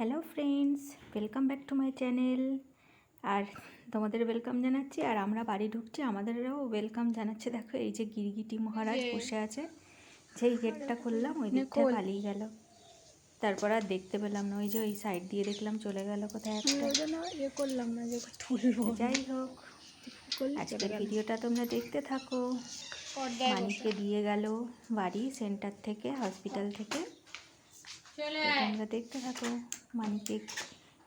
Hello friends welcome back to my channel. আর তোমাদের welcome জানাচ্ছি আর আমরা বাড়ি ঢুকছি আমাদেরও ওয়েলকাম জানাচ্ছে। দেখো এই যে গিরগিটি মহারাজ বসে আছে। যেই গেটটা খুললাম ওই দিকটা পালিয়ে গেল। তারপর আর দেখতে পেলাম না ওই যে ওই সাইড দিয়ে দেখলাম চলে গেল কোথায় একটা। ইয়ে করলাম না যে তুলবো। যাই হোক। আজকের ভিডিওটা তোমরা দেখতে থাকো। মানিককে দিয়ে গেল বাড়ি সেন্টার থেকে হসপিটাল থেকে। তোমরা দেখতে থাকো মানিকে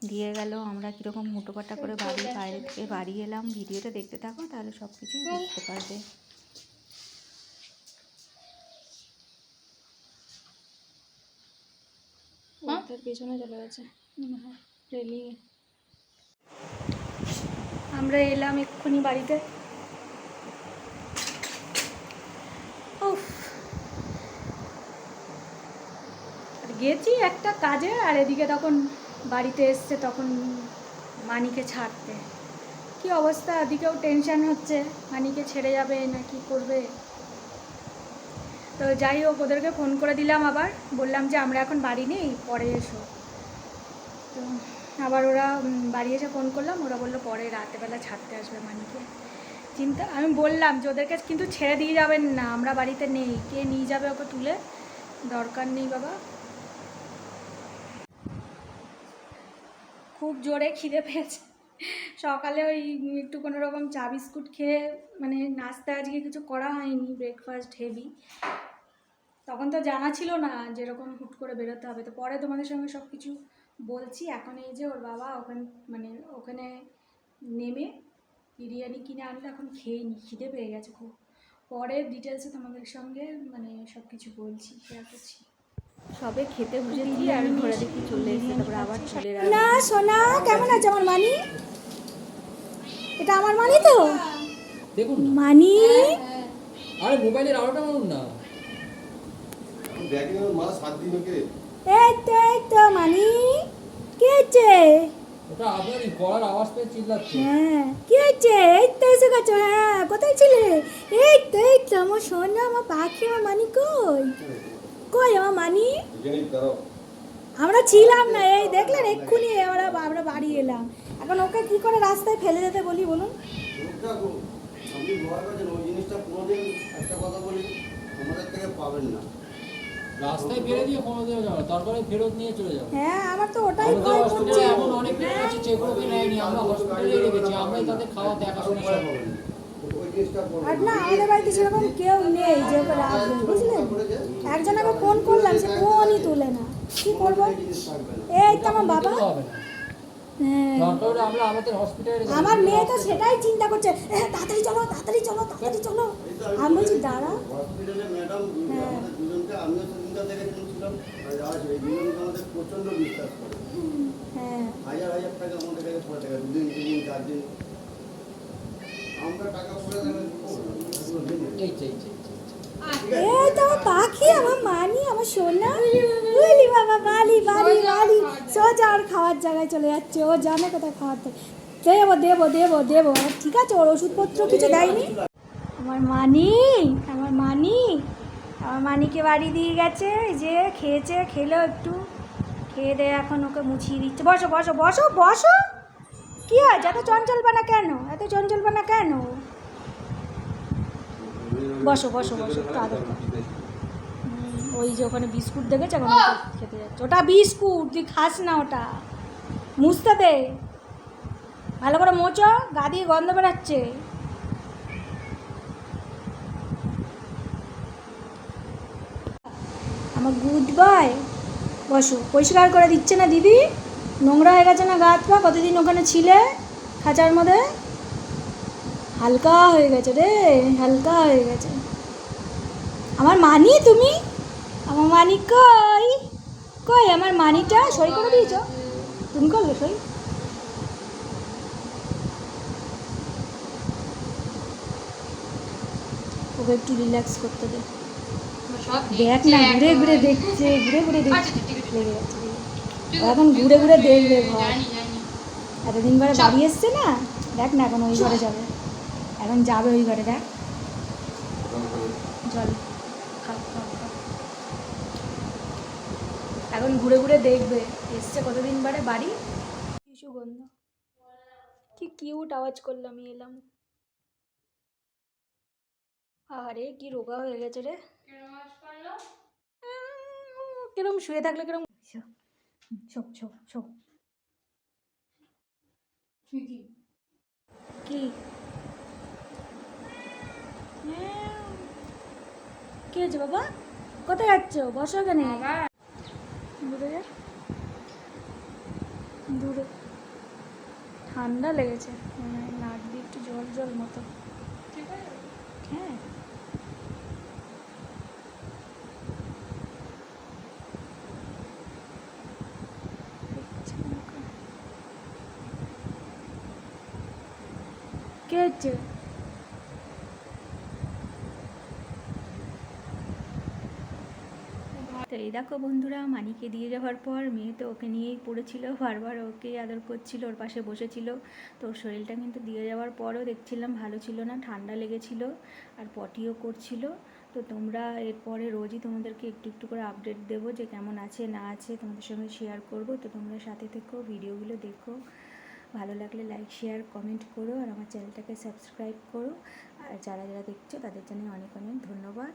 দিয়ে গেল। আমরা কীরকম মুটোপাটা করে বাড়ি বাইরে থেকে বাড়ি এলাম। ভিডিওটা দেখতে থাকো তাহলে সব কিছুই বুঝতে পারবে। তার পেছনে চলে গেছে। মনে আমরা এলাম এক্ষুনি বাড়িতে। গেছি একটা কাজে, আর এদিকে তখন বাড়িতে এসছে তখন মানিকে ছাড়তে। কি অবস্থা? এদিকেও টেনশন হচ্ছে। মানিকে ছেড়ে যাবে না কি করবে? তো যাই হোক, ওদেরকে ফোন করে দিলাম আবার। বললাম যে, আমরা এখন বাড়ি নেই, পরে এসো। তো আবার ওরা বাড়ি এসে ফোন করলাম। ওরা বলল, পরে রাতেবেলা ছাড়তে আসবে মানিকে। চিন্তা, আমি বললাম যে, ওদেরকে কিন্তু ছেড়ে দিয়ে যাবেন না, আমরা বাড়িতে নেই। কে নিয়ে যাবে ওকে তুলে? দরকার নেই বাবা। খুব জোরে খিদে পেয়েছে। সকালে ওই একটু কোনো রকম চা বিস্কুট খেয়ে মানে নাস্তা আজকে কিছু করা হয়নি ব্রেকফাস্ট হেভি তখন তো জানা ছিল না যেরকম হুট করে বেরোতে হবে। তো পরে তোমাদের সঙ্গে সব কিছু বলছি। এখন এই যে ওর বাবা ওখান মানে ওখানে নেমে বিরিয়ানি কিনে আনলে এখন খেয়ে নি খিদে পেয়ে গেছে খুব। পরে ডিটেলসে তোমাদের সঙ্গে মানে সব কিছু বলছি শেয়ার করছি। সবে খেতে বুঝেছি আর ঘরে দেখি চলে এসে তারপরে আবার চলে সোনা কেমন আছে আমার মানি? এটা আমার মানি তো? দেখুন মানি? আরে মোবাইলের আলোটা মারুন না। এই তো এই তো মানি। কি হয়েছে ওটা আপনারই গলার আওয়াজ পেয়ে চিল্লাচ্ছে। হ্যাঁ কি হয়েছে এই তো এসে গেছো হ্যাঁ কোথায় ছিলে? এই তো এই তো আমার সোনা আমার পাখি আমার মানি কই? কই আমার মানি? আমরা ছিলাম না এই দেখলেন এক্ষুনি আমরা আমরা বাড়ি এলাম। এখন ওকে কি করে রাস্তায় ফেলে যেতে বলি বলুন? আপনি ভয় পাচ্ছেন ওই জিনিসটা কোনোদিন একটা কথা বলি আমাদের থেকে পাবেন না। রাস্তায় ফেলে দিয়ে কোনো যাবে তারপরে ফেরত নিয়ে চলে যাবে। হ্যাঁ আমার তো ওটাই আমাদের ভয় করছে। এমন অনেক লোক আছে যেগুলোকে নেয়নি আমরা হসপিটালে রেখেছি আমরাই তাদের খাওয়া দেখাশোনা আর না আমাদের বাড়িতে সেরকম কেউ নেই যে ওকে রাখবে বুঝলেন? একজনকে ফোন করলাম সে ফোনই তুলে না। কি করব? এই তো আমার বাবা। হ্যাঁ। আমরা মেয়ে তো সেটাই চিন্তা করছে। তাড়াতাড়ি চলো তাড়াতাড়ি চলো তাড়াতাড়ি চলো। আমি বলছি দাঁড়া। হ্যাঁ। প্রচণ্ড বিশ্বাস করে। হ্যাঁ। হাজার হাজার টাকা আমাদের কাছে পড়ে থাকে দুদিন তিন দিন চার দিন আমরা টাকা পড়ে থাকলে এই চাই চাই এই তো আমার পাখি, আমার মানি, আমার সোনা। বলি বাবা, বালি বালি বালি। সোজা আর খাওয়ার জায়গায় চলে যাচ্ছে। ও জানে কোথায় খাওয়ার দেবো দেবো দেবো দেবো। ঠিক আছে, ওর ওষুধপত্র কিছু দেয়নি? আমার মানি আমার মানি। আমার মানিকে বাড়ি দিয়ে গেছে যে খেয়েছে, খেলো একটু। খেয়ে দিয়ে এখন ওকে মুছিয়ে দিচ্ছে। বসো বসো বসো বসো। কি আছে এত চঞ্চল বানা কেন? এত চঞ্চল বানা কেন? বসো বসো বসো আদর। ওই যে ওখানে বিস্কুট দেখেছে? এখন খেতে যাচ্ছে। ওটা বিস্কুট, তুই খাস না ওটা। মুছতে দে। ভালো করে মোচো গা দিয়ে গন্ধ বেরাচ্ছে। আমার গুড বয় বসো, পরিষ্কার করে দিচ্ছে না দিদি? নোংরা হয়ে গেছে না গা হাত পা? কতদিন ওখানে ছিলে খাঁচার মধ্যে? হালকা হয়ে গেছে রে হালকা হয়ে গেছে। আমার মানি তুমি? আমার মানি কই? কই আমার মানিটা? সই করে দিয়েছ? তুমি করলে সই? ওকে একটু রিল্যাক্স করতে দে। দেখ না ঘুরে ঘুরে দেখছে ঘুরে ঘুরে দেখছে। লেগে। ও এখন ঘুরে ঘুরে দেখবে ঘর। এতদিন পরে বাড়ি এসছে না? দেখ না এখন ওই ঘরে যাবে। এখন যাবে ওই ঘরে দেখ। খা এখন ঘুরে ঘুরে দেখবে। এসছে কতদিন বারে বাড়ি? কি সুগন্ধ কি কিউট আওয়াজ করলাম আমি এলাম। আরে কি রোগা হয়ে গেছে রে। কিরম শুয়ে থাকলে কিরম শো শো শো কি। কি? হয়েছে বাবা? কোথায় যাচ্ছ? বসো এখানে। দূরে। দূরে। ঠান্ডা লেগেছে। নাক দিয়ে একটু জল জল মতো হ্যাঁ দেখছি আমাকে। কে হচ্ছে তো এই দেখো বন্ধুরা, মানিকে দিয়ে যাওয়ার পর মেয়ে তো ওকে নিয়েই পড়েছিল, বারবার ওকে আদর করছিল, ওর পাশে বসেছিল। তো ওর শরীরটা কিন্তু দিয়ে যাওয়ার পরও দেখছিলাম ভালো ছিল না, ঠান্ডা লেগেছিল আর পটিও করছিল। তো তোমরা এরপরে রোজই তোমাদেরকে একটু একটু করে আপডেট দেবো যে কেমন আছে না আছে তোমাদের সঙ্গে শেয়ার করব। তো তোমরা সাথে থেকো ভিডিওগুলো দেখো। ভালো লাগলে লাইক শেয়ার কমেন্ট করো আর আমার চ্যানেলটাকে সাবস্ক্রাইব করো আর যারা যারা দেখছ তাদের জন্য অনেক অনেক ধন্যবাদ.